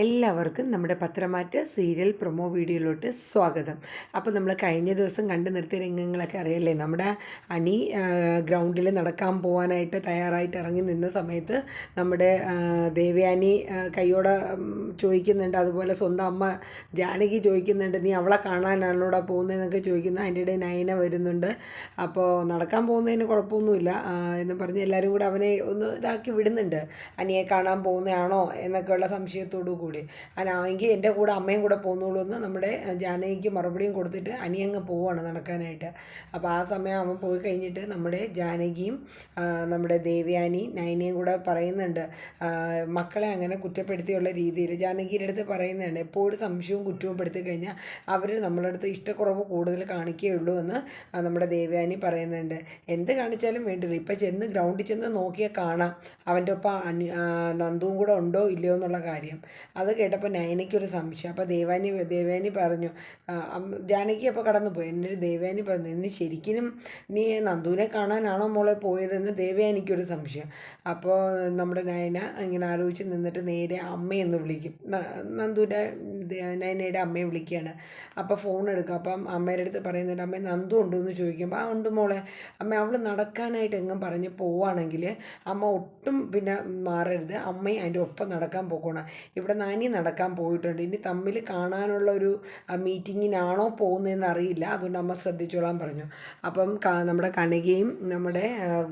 എല്ലാവർക്കും നമ്മുടെ പത്രമാറ്റ serial promo വീഡിയോയിലോട്ട് സ്വാഗതം. അപ്പോൾ നമ്മൾ കഴിഞ്ഞ ദിവസം കണ്ടു നിർത്തിയ രംഗങ്ങളൊക്കെ അറിയല്ലേ? നമ്മുടെ അനി ഗ്രൗണ്ടിൽ നടക്കാൻ പോകാനായിട്ട് തയ്യാറായിട്ട് ഇറങ്ങി നിന്ന സമയത്ത് നമ്മുടെ ദേവയാനി കൈയോടെ ചോദിക്കുന്നുണ്ട്. അതുപോലെ സ്വന്തം അമ്മ ജാനകി ചോദിക്കുന്നുണ്ട് നീ അവളെ കാണാനാണല്ലോടാ പോകുന്നതെന്നൊക്കെ ചോദിക്കുന്നു. അതിന്റെ ഇടയിൽ നയന വരുന്നുണ്ട്. അപ്പോൾ നടക്കാൻ പോകുന്നതിന് കുഴപ്പമൊന്നുമില്ല എന്ന് പറഞ്ഞ് എല്ലാവരും കൂടെ അവനെ ഒന്ന് ഇതാക്കി വിടുന്നുണ്ട്. അനിയെ കാണാൻ പോകുന്നതാണോ? എന്നൊക്കെയുള്ള സംശയത്തോടു കൂടി. അല്ലെങ്കിൽ എന്റെ കൂടെ അമ്മയും കൂടെ പോകുന്നുള്ളൂ എന്ന് നമ്മുടെ ജാനകിക്ക് മറുപടിയും കൊടുത്തിട്ട് അനിയങ്ങ് പോവാണ് നടക്കാനായിട്ട്. അപ്പോൾ ആ സമയം അവൻ പോയി കഴിഞ്ഞിട്ട് നമ്മുടെ ജാനകിയും നമ്മുടെ ദേവ്യാനി നയനയും കൂടെ പറയുന്നുണ്ട് മക്കളെ അങ്ങനെ കുറ്റപ്പെടുത്തിയുള്ള രീതിയിൽ. ജാനകിയുടെ അടുത്ത് പറയുന്നുണ്ട് എപ്പോഴും സംശയവും കുറ്റവും പെടുത്തി കഴിഞ്ഞാൽ അവർ നമ്മളെ അടുത്ത് ഇഷ്ടക്കുറവ് കൂടുതൽ കാണിക്കുകയുള്ളൂ എന്ന് നമ്മുടെ ദേവ്യാനി പറയുന്നുണ്ട്. എന്ത് കാണിച്ചാലും വേണ്ടില്ല. ഇപ്പം ചെന്ന് ഗ്രൗണ്ടിൽ ചെന്ന് നോക്കിയാൽ കാണാം. അവന്റെ ഒപ്പം അനു നന്ദുവും കൂടെ ഉണ്ടോ ഇല്ലയോ എന്നുള്ള കാര്യം. അത് കേട്ടപ്പോൾ നയനയ്ക്കൊരു സംശയം. അപ്പോൾ ദേവാനി ദേവാനി പറഞ്ഞു ജാനകി അപ്പോൾ കടന്നുപോയി. എന്നൊരു ദേവാനി പറഞ്ഞു ഇന്ന് ശരിക്കും നീ നന്ദുവിനെ കാണാനാണോ മോളെ പോയതെന്ന് ദേവയാനിക്കൊരു സംശയം. അപ്പോൾ നമ്മുടെ നയന ഇങ്ങനെ ആലോചിച്ച് നിന്നിട്ട് നേരെ അമ്മയെന്ന് വിളിക്കും. നന്ദുവിന്റെ നയനയുടെ അമ്മയെ വിളിക്കുകയാണ് അപ്പോൾ ഫോൺ എടുക്കുക അപ്പം അമ്മയുടെ അടുത്ത് പറയുന്നുണ്ട് അമ്മ നന്ദു ഉണ്ടോ എന്ന് ചോദിക്കുമ്പോൾ ആ ഉണ്ട് മോളെ. അമ്മ അവൾ നടക്കാനായിട്ട് എങ്ങും പറഞ്ഞ് പോവുകയാണെങ്കിൽ അമ്മ ഒട്ടും പിന്നെ മാറരുത്. അമ്മയും അതിന്റെ ഒപ്പം നടക്കാൻ പോകണം ഇവിടെ നാനി നടക്കാൻ പോയിട്ടുണ്ട്. ഇനി തമ്മിൽ കാണാനുള്ള ഒരു മീറ്റിങ്ങിനാണോ പോകുന്നതെന്ന് അറിയില്ല അതുകൊണ്ട് അമ്മ ശ്രദ്ധിച്ചോളാൻ പറഞ്ഞു. അപ്പം നമ്മുടെ കനകയും നമ്മുടെ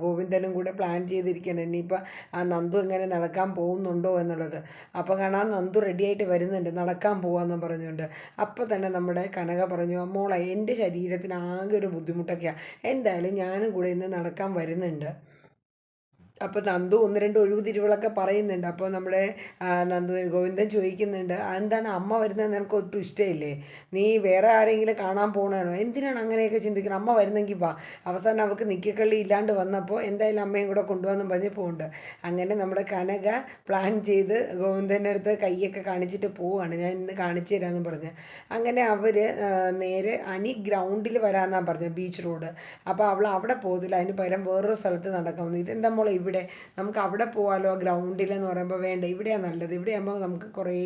ഗോവിന്ദനും കൂടെ പ്ലാൻ ചെയ്തിരിക്കുകയാണ്. ഇനിയിപ്പോൾ ആ നന്ദു എങ്ങനെ നടക്കാൻ പോകുന്നുണ്ടോ എന്നുള്ളത്. അപ്പോൾ കാണാൻ നന്ദു റെഡിയായിട്ട് വരുന്നുണ്ട്. നടക്കാൻ പോകാമെന്ന് പറഞ്ഞുകൊണ്ട്. അപ്പോൾ തന്നെ നമ്മുടെ കനക പറഞ്ഞു മോളെ എന്റെ ശരീരത്തിന് ആകെ ഒരു ബുദ്ധിമുട്ടൊക്കെയാണ് എന്തായാലും ഞാനും കൂടെ ഇന്ന് നടക്കാൻ വരുന്നുണ്ട്. അപ്പോൾ നന്ദു ഒന്ന് രണ്ട് ഒഴിവ് തിരിവുകളൊക്കെ പറയുന്നുണ്ട്. അപ്പോൾ നമ്മുടെ നന്ദു ഗോവിന്ദൻ ചോദിക്കുന്നുണ്ട് എന്താണ് അമ്മ വരുന്നത് നിനക്ക് ഒട്ടും ഇഷ്ടമില്ലേ നീ വേറെ ആരെങ്കിലും കാണാൻ പോകണമെന്നോ എന്തിനാണ് അങ്ങനെയൊക്കെ ചിന്തിക്കണം? അമ്മ വരുന്നെങ്കിൽ വാ. അവസാനം അവൾക്ക് നിക്കക്കള്ളി ഇല്ലാണ്ട് വന്നപ്പോൾ എന്തായാലും അമ്മയും കൂടെ കൊണ്ടുവന്ന് പറഞ്ഞ് പോകുന്നുണ്ട് അങ്ങനെ നമ്മുടെ കനക പ്ലാൻ ചെയ്ത് ഗോവിന്ദന്റെ അടുത്ത് കൈയൊക്കെ കാണിച്ചിട്ട് പോവുകയാണ്. ഞാൻ ഇന്ന് കാണിച്ചു തരാമെന്ന് പറഞ്ഞ്. അങ്ങനെ അവർ നേരെ അനി ഗ്രൗണ്ടിൽ വരാമെന്നാണ് പറഞ്ഞത് ബീച്ച് റോഡ്. അപ്പോൾ അവൾ അവിടെ പോകത്തില്ല. അതിന് പകരം വേറൊരു സ്ഥലത്ത് നടക്കാൻ വന്നു. ഇതെന്താ മോളെ ഇവിടെ നമുക്ക് അവിടെ പോകാമല്ലോ ഗ്രൗണ്ടിൽ എന്ന് പറയുമ്പോൾ വേണ്ട ഇവിടെയാണ് നല്ലത്. ഇവിടെ ആകുമ്പോൾ നമുക്ക് കുറേ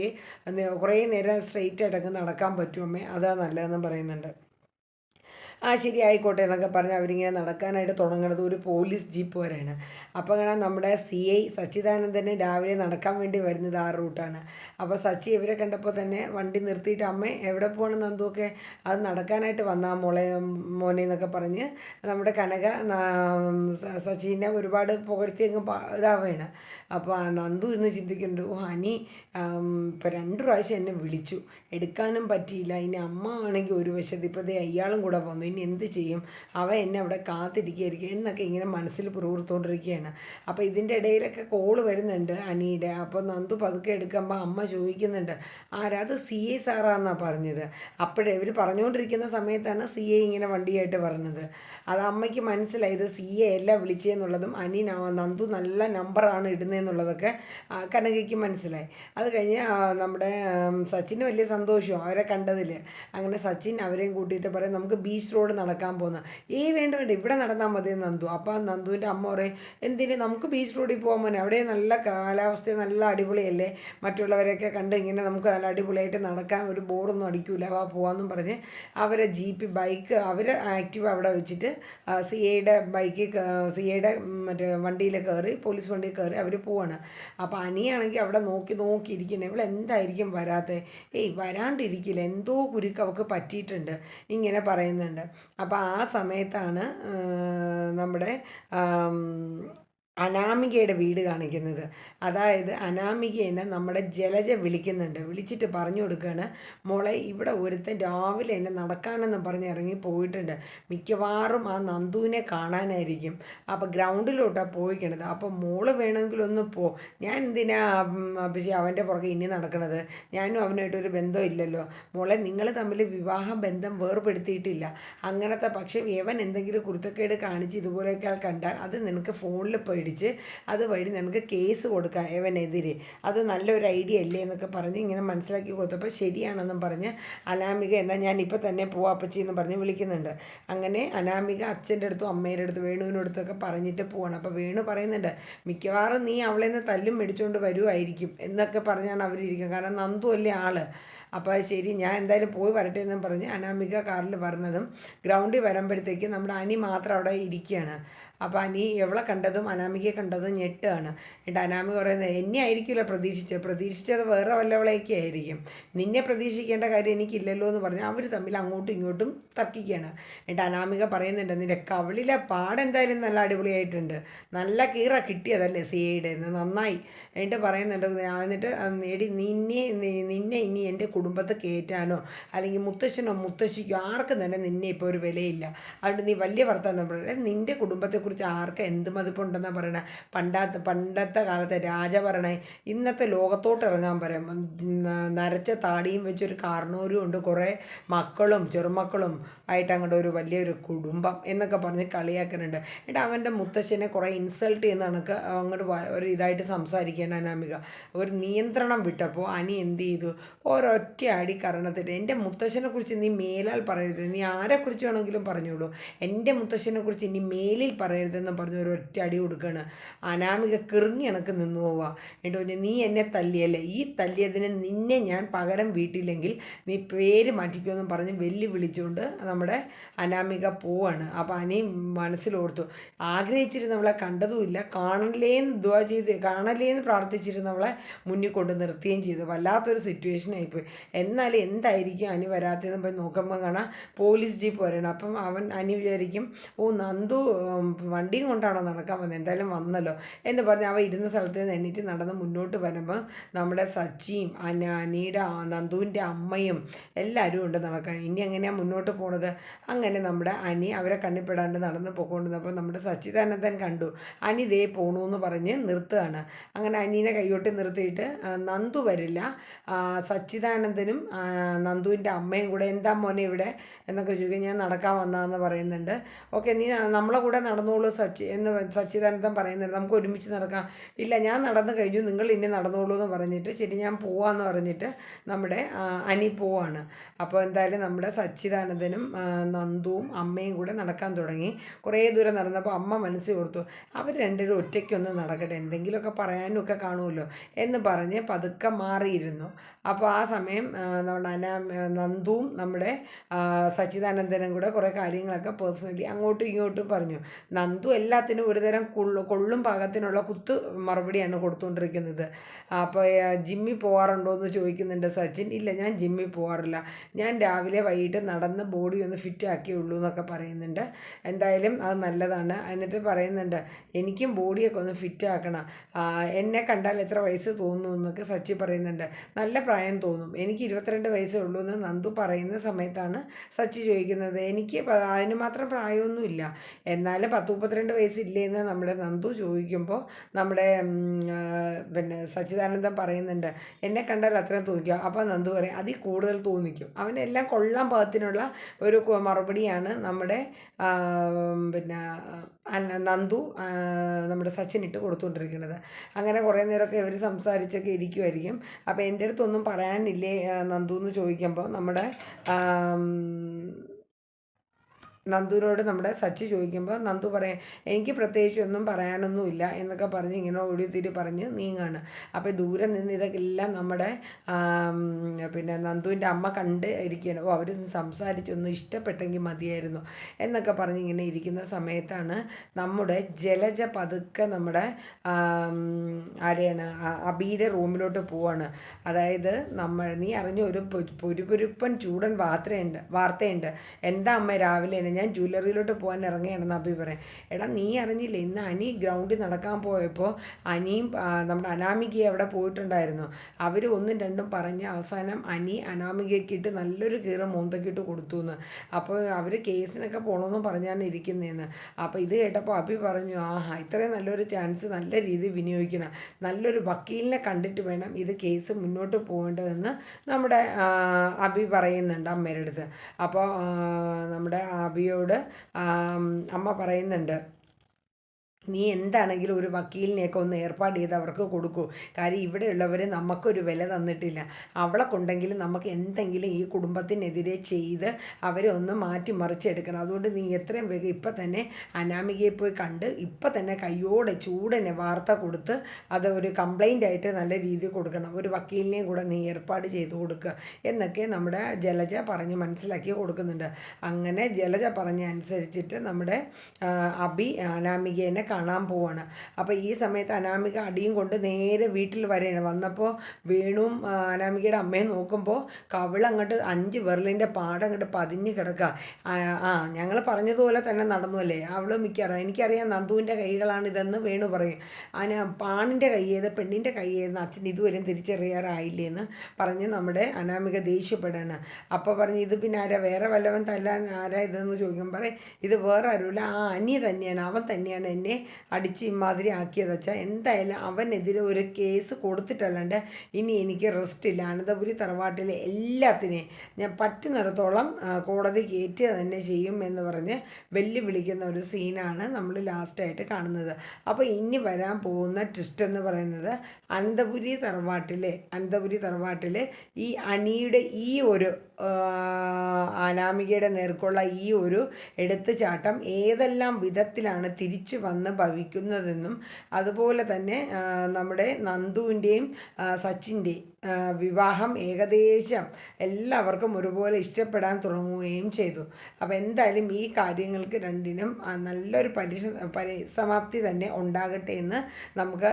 കുറേ നേരം സ്ട്രെയിറ്റ് ആയിട്ടൊക്കെ നടക്കാൻ പറ്റും അമ്മേ. അതാണ് നല്ലതെന്ന് പറയുന്നുണ്ട്. ആ ശരി ആയിക്കോട്ടെ എന്നൊക്കെ പറഞ്ഞ് അവരിങ്ങനെ നടക്കാനായിട്ട് തുടങ്ങുന്നത് ഒരു പോലീസ് ജീപ്പ് വരെയാണ്. അപ്പോൾ അങ്ങനെ നമ്മുടെ സി ഐ സച്ചിദാനന്ദന് രാവിലെ നടക്കാൻ വേണ്ടി വരുന്നത് ആ റൂട്ടാണ്. അപ്പോൾ സച്ചി ഇവരെ കണ്ടപ്പോൾ തന്നെ വണ്ടി നിർത്തിയിട്ട് അമ്മ എവിടെ പോകണം നന്ദുവൊക്കെ അത് നടക്കാനായിട്ട് വന്നാ മോളെ മോനെ എന്നൊക്കെ പറഞ്ഞ് നമ്മുടെ കനക സച്ചിനെ ഒരുപാട് പുകഴ്ത്തി അങ്ങ് പ- ഇതാവുകയാണ് അപ്പോൾ നന്ദു ഇന്ന് ചിന്തിക്കുന്നുണ്ട് ഓ ഹനി ഇപ്പോൾ രണ്ട് പ്രാവശ്യം എന്നെ വിളിച്ചു. എടുക്കാനും പറ്റിയില്ല. ഇനി അമ്മ ആണെങ്കിൽ ഒരു വശത്ത് ഇപ്പോൾ ദേ അയാളും കൂടെ വന്നു. ഇനി എന്ത് ചെയ്യും? അവ എന്നെ അവിടെ കാത്തിരിക്കുകയായിരിക്കും എന്നൊക്കെ ഇങ്ങനെ മനസ്സിൽ പുറത്തുകൊണ്ടിരിക്കുകയാണ് അപ്പോൾ ഇതിന്റെ ഇടയിലൊക്കെ കോൾ വരുന്നുണ്ട് അനിയുടെ. അപ്പോൾ നന്ദു പതുക്കെ എടുക്കുമ്പോൾ അമ്മ ചോദിക്കുന്നുണ്ട് ആരാ? അത് സി ഐ സാറാന്നാണ് പറഞ്ഞത്? അപ്പോഴേ ഇവർ പറഞ്ഞുകൊണ്ടിരിക്കുന്ന സമയത്താണ് സി ഐ ഇങ്ങനെ വണ്ടിയായിട്ട് പറഞ്ഞത്. അത് അമ്മയ്ക്ക് മനസ്സിലായി. ഇത് സി എ അല്ല വിളിച്ചതെന്നുള്ളതും അനി നന്ദു നല്ല നമ്പറാണ് ഇടുന്നതെന്നുള്ളതൊക്കെ കനകയ്ക്ക് മനസ്സിലായി. അത് കഴിഞ്ഞ് നമ്മുടെ സച്ചിന് വലിയ സന്തോഷവും അവരെ കണ്ടതിൽ അങ്ങനെ സച്ചിൻ അവരെയും കൂട്ടിയിട്ട് പറയും നമുക്ക് ബീച്ച് റോഡ് നടക്കാൻ പോകുന്ന ഈ വേണ്ട വേണ്ട ഇവിടെ നടന്നാൽ മതി നന്ദു. അപ്പോൾ നന്ദുവിന്റെ അമ്മ പറയും എന്തിന്? നമുക്ക് ബീച്ച് റോഡിൽ പോകാൻ മോനെ അവിടെ നല്ല കാലാവസ്ഥ നല്ല അടിപൊളിയല്ലേ? മറ്റുള്ളവരെയൊക്കെ കണ്ട് ഇങ്ങനെ നമുക്ക് നല്ല അടിപൊളിയായിട്ട് നടക്കാൻ ഒരു ബോറൊന്നും അടിക്കൂല. വാ പോകാമെന്നും പറഞ്ഞ് അവരെ ജീപ്പ് ബൈക്ക് അവർ ആക്റ്റീവ് അവിടെ വെച്ചിട്ട് സി എയുടെ ബൈക്ക് സി എയുടെ മറ്റേ വണ്ടിയിൽ കയറി പോലീസ് വണ്ടിയിൽ കയറി അവർ പോവാണ്. അപ്പോൾ അനിയാണെങ്കിൽ അവിടെ നോക്കി നോക്കിയിരിക്കുന്നത് ഇവളെന്തായിരിക്കും വരാത്തത് ഏയ് വരാണ്ടിരിക്കില്ല. എന്തോ കുരുക്ക് അവൾക്ക് പറ്റിയിട്ടുണ്ട്. ഇങ്ങനെ പറയുന്നുണ്ട്. അപ്പോൾ ആ സമയത്താണ് നമ്മുടെ അനാമികയുടെ വീട് കാണിക്കുന്നത്. അതായത് അനാമികേനെ നമ്മുടെ ജലജ വിളിക്കുന്നുണ്ട്. വിളിച്ചിട്ട് പറഞ്ഞു കൊടുക്കുകയാണ് മോളെ ഇവിടെ ഒരുത്തൻ രാവിലെ എന്നെ നടക്കാനെന്ന് പറഞ്ഞ് ഇറങ്ങി പോയിട്ടുണ്ട്. മിക്കവാറും ആ നന്ദുവിനെ കാണാനായിരിക്കും. അപ്പോൾ ഗ്രൗണ്ടിലോട്ടാണ് പോയിക്കണത്. അപ്പോൾ മോൾ വേണമെങ്കിൽ ഒന്ന് പോ. ഞാൻ എന്തിനാ പക്ഷേ അവന്റെ പുറകെ ഇനി നടക്കണത്? ഞാനും അവനായിട്ടൊരു ബന്ധമില്ലല്ലോ മോളെ നിങ്ങൾ തമ്മിൽ വിവാഹ ബന്ധം വേർപെടുത്തിയിട്ടില്ല അങ്ങനത്തെ പക്ഷേ ഇവൻ എന്തെങ്കിലും കുരുത്തക്കേട് കാണിച്ച് ഇതുപോലെയൊക്കെ കണ്ടാൽ അത് നിനക്ക് ഫോണിൽ ഇപ്പോൾ മേടിച്ച് അതുവഴി നമുക്ക് കേസ് കൊടുക്കാം ഇവനെതിരെ. അത് നല്ലൊരു ഐഡിയ അല്ലേ എന്നൊക്കെ പറഞ്ഞ് ഇങ്ങനെ മനസ്സിലാക്കി കൊടുത്തപ്പോൾ ശരിയാണെന്നും പറഞ്ഞ് അനാമിക എന്നാൽ ഞാൻ ഇപ്പോൾ തന്നെ പോവാ അപ്പച്ചി എന്ന് പറഞ്ഞ് വിളിക്കുന്നുണ്ട്. അങ്ങനെ അനാമിക അച്ഛന്റെ അടുത്തും അമ്മയുടെ അടുത്തും വേണുവിന്റെ അടുത്തൊക്കെ പറഞ്ഞിട്ട് പോവാണ്. അപ്പോൾ വേണു പറയുന്നുണ്ട് മിക്കവാറും നീ അവളെ നിന്ന് തല്ലും മേടിച്ചുകൊണ്ട് വരുമായിരിക്കും എന്നൊക്കെ പറഞ്ഞാണ് അവരിയ്ക്കുന്നത് കാരണം നന്ദു അല്ലേ ആൾ. അപ്പോൾ ശരി ഞാൻ എന്തായാലും പോയി വരട്ടെ എന്നും പറഞ്ഞ് അനാമിക കാറിൽ വരുന്നതും ഗ്രൗണ്ടിൽ വരുമ്പോഴത്തേക്ക് നമ്മുടെ അനി മാത്രം അവിടെ ഇരിക്കുകയാണ്. അപ്പോൾ അനി എവളെ കണ്ടതും അനാമികയെ കണ്ടതും ഞെട്ടാണ്. എന്നിട്ട് അനാമിക പറയുന്നത് എന്നെ ആയിരിക്കില്ല പ്രതീക്ഷിച്ചത്. പ്രതീക്ഷിച്ചത് വേറെ വല്ലവളെയൊക്കെ ആയിരിക്കും. നിന്നെ പ്രതീക്ഷിക്കേണ്ട കാര്യം എനിക്കില്ലല്ലോ എന്ന് പറഞ്ഞ് അവർ തമ്മിൽ അങ്ങോട്ടും ഇങ്ങോട്ടും തർക്കിക്കുകയാണ് എന്നിട്ട് അനാമിക പറയുന്നുണ്ട് നിന്റെ കവിളിലെ പാടെന്തായാലും നല്ല അടിപൊളിയായിട്ടുണ്ട്. നല്ല കീറ കിട്ടിയതല്ലേ സി ഐയുടെ നന്നായി. എന്നിട്ട് പറയുന്നുണ്ട് എന്നിട്ട് നേടി നിന്നെ നിന്നെ ഇനി എന്റെ കുടുംബത്തെ കയറ്റാനോ അല്ലെങ്കിൽ മുത്തശ്ശനോ മുത്തശ്ശിക്കോ ആർക്കും തന്നെ നിന്നെ ഇപ്പോൾ ഒരു വിലയില്ല. അതുകൊണ്ട് നീ വലിയ വർത്തമാനം നിന്റെ കുടുംബത്തെക്കുറിച്ച് ആർക്ക് എന്ത് മതിപ്പുണ്ടെന്നാണ് പറയണത് പണ്ടാത്ത പണ്ടത്തെ കാലത്തെ രാജഭരണ ഇന്നത്തെ ലോകത്തോട്ട് ഇറങ്ങാൻ പറയാം നരച്ച താടിയും വെച്ചൊരു കാർണൂരും ഉണ്ട്. കുറേ മക്കളും ചെറുമക്കളും ആയിട്ട് അങ്ങോട്ട് ഒരു വലിയൊരു കുടുംബം എന്നൊക്കെ പറഞ്ഞ് കളിയാക്കുന്നുണ്ട് എന്നിട്ട് അവന്റെ മുത്തശ്ശനെ കുറേ ഇൻസൾട്ട് ചെയ്യുന്ന കണക്ക് അങ്ങോട്ട് ഒരു ഇതായിട്ട് സംസാരിക്കേണ്ട അനാമിക. ഒരു നിയന്ത്രണം വിട്ടപ്പോൾ അനി എന്ത് ചെയ്തു? ഒരൊറ്റ അടി കരണത്തിട്ട് എന്റെ മുത്തശ്ശനെ കുറിച്ച് നീ മേലാൽ പറയരുത്. നീ ആരെക്കുറിച്ച് വേണമെങ്കിലും പറഞ്ഞോളൂ. എന്റെ മുത്തശ്ശനെ കുറിച്ച് ഇനി മേലിൽ പറയരുതെന്ന് പറഞ്ഞ് ഒരു ഒറ്റ അടി കൊടുക്കുകയാണ് അനാമിക കിറങ്ങി എനക്ക് നിന്നു പോവാ. എന്നിട്ട് പറഞ്ഞു നീ എന്നെ തല്ലിയല്ലേ? ഈ തല്ലിയതിന് നിന്നെ ഞാൻ പകരം വീട്ടില്ലെങ്കിൽ നീ പേര് മാറ്റിക്കുമെന്നും പറഞ്ഞ് വെല്ലു വിളിച്ചുകൊണ്ട് നമ്മുടെ അനാമിക പോവാണ്. അപ്പോൾ അനി മനസ്സിലോർത്തു ആഗ്രഹിച്ചിരുന്നവളെ കണ്ടതുമില്ല. കാണലേന്ന് ദുവാ ചെയ്ത് കാണലേന്ന് പ്രാർത്ഥിച്ചിരുന്നവളെ മുന്നിൽ കൊണ്ട് നിർത്തുകയും ചെയ്തു. വല്ലാത്തൊരു സിറ്റുവേഷൻ ആയിപ്പോയി. എന്നാലും എന്തായിരിക്കും അനി വരാത്തതെന്ന് പോയി നോക്കുമ്പോൾ കാണാം. പോലീസ് ജീപ്പ് വരണം. അപ്പം അവൻ അനി വിചാരിക്കും ഓ നന്ദു വണ്ടിയും കൊണ്ടാണോ നടക്കാൻ വന്നത് എന്തായാലും വന്നല്ലോ. എന്ന് പറഞ്ഞ് അവ ഇരുന്ന സ്ഥലത്ത് നിന്ന് എണീറ്റ് നടന്ന് മുന്നോട്ട് വരുമ്പോൾ നമ്മുടെ സച്ചിയും അന അനിയുടെ നന്ദുവിന്റെ അമ്മയും എല്ലാവരും ഉണ്ട് നടക്കാൻ. ഇനി എങ്ങനെയാണ് മുന്നോട്ട് പോണത്? അങ്ങനെ നമ്മുടെ അനി അവരെ കണ്ണിപ്പെടാണ്ട് നടന്ന് പോയിക്കൊണ്ടിരുന്നപ്പോൾ നമ്മുടെ സച്ചിദാനന്ദൻ കണ്ടു. അനി ദേ പോണു എന്ന് പറഞ്ഞ് നിർത്തുകയാണ്. അങ്ങനെ അനീനെ കൈയോട്ട് നിർത്തിയിട്ട് നന്ദു വരില്ല. സച്ചിദാനന്ദനും നന്ദുവിന്റെ അമ്മയും കൂടെ എന്താ മോനെ ഇവിടെ? എന്നൊക്കെ ചോദിക്കും ഞാൻ നടക്കാൻ വന്നതെന്ന് പറയുന്നുണ്ട്. ഓക്കെ നീ നമ്മളെ കൂടെ നടന്നോളൂ സച്ചി എന്ന് സച്ചിദാനന്ദൻ പറയുന്നുണ്ട് നമുക്ക് ഒരുമിച്ച് നടക്കാം. ഇല്ല ഞാൻ നടന്നു കഴിഞ്ഞു. നിങ്ങൾ ഇനി നടന്നോളൂ എന്ന് പറഞ്ഞിട്ട് ശരി ഞാൻ പോവാന്ന് പറഞ്ഞിട്ട് നമ്മുടെ അനി പോവാണ്. അപ്പോൾ എന്തായാലും നമ്മുടെ സച്ചിദാനന്ദനും നന്ദുവും അമ്മയും കൂടെ നടക്കാൻ തുടങ്ങി. കുറേ ദൂരം നടന്നപ്പോൾ അമ്മ മനസ്സിൽ ഓർത്തു അവർ രണ്ടുപേരും ഒറ്റയ്ക്കൊന്ന് നടക്കട്ടെ. എന്തെങ്കിലുമൊക്കെ പറയാനും ഒക്കെ കാണുമല്ലോ എന്ന് പറഞ്ഞ് പതുക്കെ മാറിയിരുന്നു. അപ്പോൾ ആ സമയം നമ്മുടെ അന നന്ദുവും നമ്മുടെ സച്ചിദാനന്ദനും കൂടെ കുറേ കാര്യങ്ങളൊക്കെ പേഴ്സണലി അങ്ങോട്ടും ഇങ്ങോട്ടും പറഞ്ഞു. നന്ദു എല്ലാത്തിനും ഒരുതരം കൊള്ളു കൊള്ളും പാകത്തിനുള്ള കുത്ത് മറുപടിയാണ് കൊടുത്തുകൊണ്ടിരിക്കുന്നത്. അപ്പോൾ ജിമ്മിൽ പോകാറുണ്ടോ എന്ന് ചോദിക്കുന്നുണ്ട് സച്ചിൻ. ഇല്ല ഞാൻ ജിമ്മിൽ പോകാറില്ല ഞാൻ രാവിലെ വൈകിട്ട് നടന്ന് ബോഡി ഒന്ന് ഫിറ്റ് ആക്കിയുള്ളൂ എന്നൊക്കെ പറയുന്നുണ്ട്. എന്തായാലും അത് നല്ലതാണ്. എന്നിട്ട് പറയുന്നുണ്ട് എനിക്കും ബോഡിയൊക്കെ ഒന്ന് ഫിറ്റ് ആക്കണം. എന്നെ കണ്ടാൽ എത്ര വയസ്സ് തോന്നുന്നു? എന്നൊക്കെ സച്ചി പറയുന്നുണ്ട്. നല്ല പ്രായം തോന്നും. എനിക്ക് ഇരുപത്തിരണ്ട് വയസ്സേ ഉള്ളൂ എന്ന് നന്ദു പറയുന്ന സമയത്താണ് സച്ചി ചോദിക്കുന്നത്. എനിക്ക് അതിന് മാത്രം പ്രായമൊന്നുമില്ല. എന്നാലും പത്ത് മുപ്പത്തിരണ്ട് വയസ്സില്ലേന്ന് നമ്മുടെ നന്ദു ചോദിക്കുമ്പോൾ നമ്മുടെ പിന്നെ സച്ചിദാനന്ദൻ പറയുന്നുണ്ട് എന്നെ കണ്ടാൽ അത്രയും തോന്നിക്കുക അപ്പോൾ നന്ദു പറയും അതിൽ കൂടുതൽ തോന്നിക്കും. അവനെല്ലാം കൊള്ളാൻ പാകത്തിനുള്ള ഒരു മറുപടിയാണ് നമ്മുടെ പിന്നെ നന്ദു നമ്മുടെ സച്ചിൻ ഇട്ട് കൊടുത്തുകൊണ്ടിരിക്കുന്നത്. അങ്ങനെ കുറേ നേരമൊക്കെ ഇവർ സംസാരിച്ചൊക്കെ ഇരിക്കുമായിരിക്കും അപ്പോൾ എന്റെ അടുത്തൊന്നും പറയാനില്ലേ നന്ദു എന്ന് ചോദിക്കുമ്പോൾ നമ്മുടെ നന്ദുവിനോട് നമ്മുടെ സച്ചി ചോദിക്കുമ്പോൾ നന്ദു പറയും എനിക്ക് പ്രത്യേകിച്ച് ഒന്നും പറയാനൊന്നുമില്ല എന്നൊക്കെ പറഞ്ഞ് ഇങ്ങനെ ഒഴിത്തിരി പറഞ്ഞ് നീങ്ങാണ്. അപ്പോൾ ദൂരെ നിന്ന് ഇതൊക്കെല്ലാം നമ്മുടെ പിന്നെ നന്ദുവിന്റെ അമ്മ കണ്ട് ഇരിക്കുകയാണ്. ഓ അവർ സംസാരിച്ചൊന്നും ഇഷ്ടപ്പെട്ടെങ്കിൽ മതിയായിരുന്നു എന്നൊക്കെ പറഞ്ഞ് ഇങ്ങനെ ഇരിക്കുന്ന സമയത്താണ് നമ്മുടെ ജലജ പതുക്കെ നമ്മുടെ ആരെയാണ് അബിയുടെ റൂമിലോട്ട് പോവാണ്. അതായത് നമ്മൾ നീ അറിഞ്ഞ ഒരു പൊരുപൊരുപ്പൻ ചൂടൻ വാർത്തയുണ്ട് വാർത്തയുണ്ട്. എന്താ അമ്മ രാവിലെ ഞാൻ ജ്വല്ലറിയിലോട്ട് പോകാൻ ഇറങ്ങുകയാണെന്ന് അഭി പറയാം. എടാ നീ അറിഞ്ഞില്ല ഇന്ന് അനി ഗ്രൗണ്ടിൽ നടക്കാൻ പോയപ്പോൾ അനിയും നമ്മുടെ അനാമികയെ അവിടെ പോയിട്ടുണ്ടായിരുന്നു. അവർ ഒന്നും രണ്ടും പറഞ്ഞ് അവസാനം അനി അനാമികയ്ക്കിട്ട് നല്ലൊരു കീറ മോന്തക്കിട്ട് കൊടുത്തു എന്ന് അപ്പോൾ അവർ കേസിനൊക്കെ പോകണമെന്ന് പറഞ്ഞാണ് ഇരിക്കുന്നതെന്ന് അപ്പോൾ ഇത് കേട്ടപ്പോൾ അഭി പറഞ്ഞു ആഹാ ഇത്രയും നല്ലൊരു ചാൻസ് നല്ല രീതിയിൽ വിനിയോഗിക്കണം. നല്ലൊരു വക്കീലിനെ കണ്ടിട്ട് വേണം ഇത് കേസ് മുന്നോട്ട് പോകേണ്ടതെന്ന് നമ്മുടെ അഭി പറയുന്നുണ്ട് അമ്മയുടെ അടുത്ത്. അപ്പോൾ നമ്മുടെ അഭി നബിയോട് അമ്മ പറയുന്നുണ്ട് നീ എന്താണെങ്കിലും ഒരു വക്കീലിനെയൊക്കെ ഒന്ന് ഏർപ്പാട് ചെയ്ത് അവർക്ക് കൊടുക്കൂ. കാര്യം ഇവിടെയുള്ളവർ നമുക്കൊരു വില തന്നിട്ടില്ല. അവളെ കൊണ്ടെങ്കിലും നമുക്ക് എന്തെങ്കിലും ഈ കുടുംബത്തിനെതിരെ ചെയ്ത് അവരെ ഒന്ന് മാറ്റി മറിച്ചെടുക്കണം അതുകൊണ്ട് നീ എത്രയും വേഗം ഇപ്പം തന്നെ അനാമികയെ പോയി കണ്ട് ഇപ്പം തന്നെ കയ്യോടെ ചൂടനെ വാർത്ത കൊടുത്ത് അത് ഒരു കംപ്ലൈന്റ് ആയിട്ട് നല്ല രീതിയിൽ കൊടുക്കണം. ഒരു വക്കീലിനെയും കൂടെ നീ ഏർപ്പാട് ചെയ്ത് കൊടുക്കുക എന്നൊക്കെ നമ്മുടെ ജലജ പറഞ്ഞ് മനസ്സിലാക്കി കൊടുക്കുന്നുണ്ട്. അങ്ങനെ ജലജ പറഞ്ഞ അനുസരിച്ചിട്ട് നമ്മുടെ അബി അനാമികേനെ കാണാൻ പോവാണ്. അപ്പോൾ ഈ സമയത്ത് അനാമിക അടിയും കൊണ്ട് നേരെ വീട്ടിൽ വരെയാണ്. വന്നപ്പോൾ വീണും അനാമികയുടെ അമ്മയെ നോക്കുമ്പോൾ കവിളങ്ങോട്ട് അഞ്ച് വിരലിന്റെ പാടം അങ്ങോട്ട് പതിഞ്ഞ് കിടക്കുക ആ ഞങ്ങൾ പറഞ്ഞതുപോലെ തന്നെ നടന്നു അല്ലേ അവൾ മിക്കറിയാം എനിക്കറിയാം നന്ദുവിന്റെ കൈകളാണ് ഇതെന്ന് വേണു പറയും. അന പാണിന്റെ കൈ ഏത് പെണ്ണിന്റെ കൈ ഏതെന്ന് അച്ഛൻ ഇതുവരെയും തിരിച്ചറിയാറായില്ലേ എന്ന് പറഞ്ഞ് നമ്മുടെ അനാമിക ദേഷ്യപ്പെടാണ്. അപ്പോൾ പറഞ്ഞ് ഇത് പിന്നെ ആരാ? വേറെ വല്ലവൻ തല്ലാൻ ആരാ ഇതെന്ന് ചോദിക്കുമ്പോൾ പറയും ഇത് വേറെ ആരുമില്ല. ആ അന്യ തന്നെയാണ്. അവൻ തന്നെയാണ് എന്നെ അടിച്ച് ഇമാതിരി ആക്കിയത് വെച്ചാൽ എന്തായാലും അവനെതിരെ ഒരു കേസ് കൊടുത്തിട്ടല്ലാണ്ട് ഇനി എനിക്ക് റെസ്റ്റ് ഇല്ല. അനന്തപുരി തറവാട്ടിലെ എല്ലാത്തിനെയും ഞാൻ പറ്റുന്നിടത്തോളം കോടതി കയറ്റുക തന്നെ ചെയ്യും എന്ന് പറഞ്ഞ് വെല്ലുവിളിക്കുന്ന ഒരു സീനാണ് നമ്മൾ ലാസ്റ്റായിട്ട് കാണുന്നത്. അപ്പോൾ ഇനി വരാൻ പോകുന്ന ട്വിസ്റ്റ് എന്ന് പറയുന്നത് അനന്തപുരി തറവാട്ടിലെ അനന്തപുരി തറവാട്ടിലെ ഈ അനിയുടെ ഈ ഒരു അനാമികയുടെ നേർക്കുള്ള ഈ ഒരു എടുത്തുചാട്ടം ഏതെല്ലാം വിധത്തിലാണ് തിരിച്ചു വന്ന് ഭവിക്കുന്നതെന്നും അതുപോലെ തന്നെ നമ്മുടെ നന്ദുവിന്റെയും സച്ചിന്റെയും വിവാഹം ഏകദേശം എല്ലാവർക്കും ഒരുപോലെ ഇഷ്ടപ്പെടാൻ തുടങ്ങുകയും ചെയ്തു. അപ്പോൾ എന്തായാലും ഈ കാര്യങ്ങൾക്ക് രണ്ടിനും നല്ലൊരു പരിശ പരിസമാപ്തി തന്നെ ഉണ്ടാകട്ടെ എന്ന് നമുക്ക്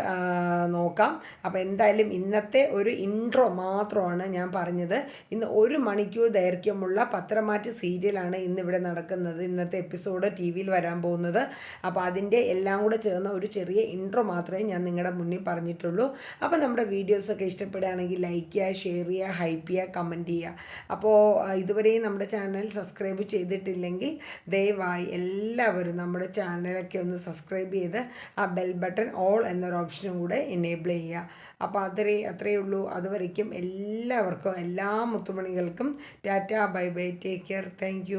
നോക്കാം. അപ്പോൾ എന്തായാലും ഇന്നത്തെ ഒരു ഇൻട്രോ മാത്രമാണ് ഞാൻ പറഞ്ഞത്. ഇന്ന് ഒരു മണിക്കൂർ ദൈർഘ്യമുള്ള പത്രമാറ്റ് സീരിയലാണ് ഇന്നിവിടെ നടക്കുന്നത്. ഇന്നത്തെ എപ്പിസോഡ് ടി വിയിൽ വരാൻ പോകുന്നത്. അപ്പോൾ അതിന്റെ എല്ലാം കൂടെ ചേർന്ന ഒരു ചെറിയ ഇൻട്രോ മാത്രമേ ഞാൻ നിങ്ങളുടെ മുന്നിൽ പറഞ്ഞിട്ടുള്ളൂ. അപ്പോൾ നമ്മുടെ വീഡിയോസൊക്കെ ഇഷ്ടപ്പെടുകയാണെങ്കിൽ ലൈക്ക് ചെയ്യുക ഷെയർ ചെയ്യുക ഹൈപ്പ് ചെയ്യുക കമന്റ് ചെയ്യുക. അപ്പോൾ ഇതുവരെയും നമ്മുടെ ചാനൽ സബ്സ്ക്രൈബ് ചെയ്തിട്ടില്ലെങ്കിൽ ദയവായി എല്ലാവരും നമ്മുടെ ചാനലൊക്കെ ഒന്ന് സബ്സ്ക്രൈബ് ചെയ്ത് ആ ബെൽ ബട്ടൺ ഓൾ എന്നൊരു ഓപ്ഷനും കൂടെ എനേബിൾ ചെയ്യുക. അപ്പോൾ അത്രേ അത്രയേ ഉള്ളൂ. അതുവരയ്ക്കും എല്ലാവർക്കും എല്ലാ മുത്തുമണികൾക്കും tata bye bye take care thank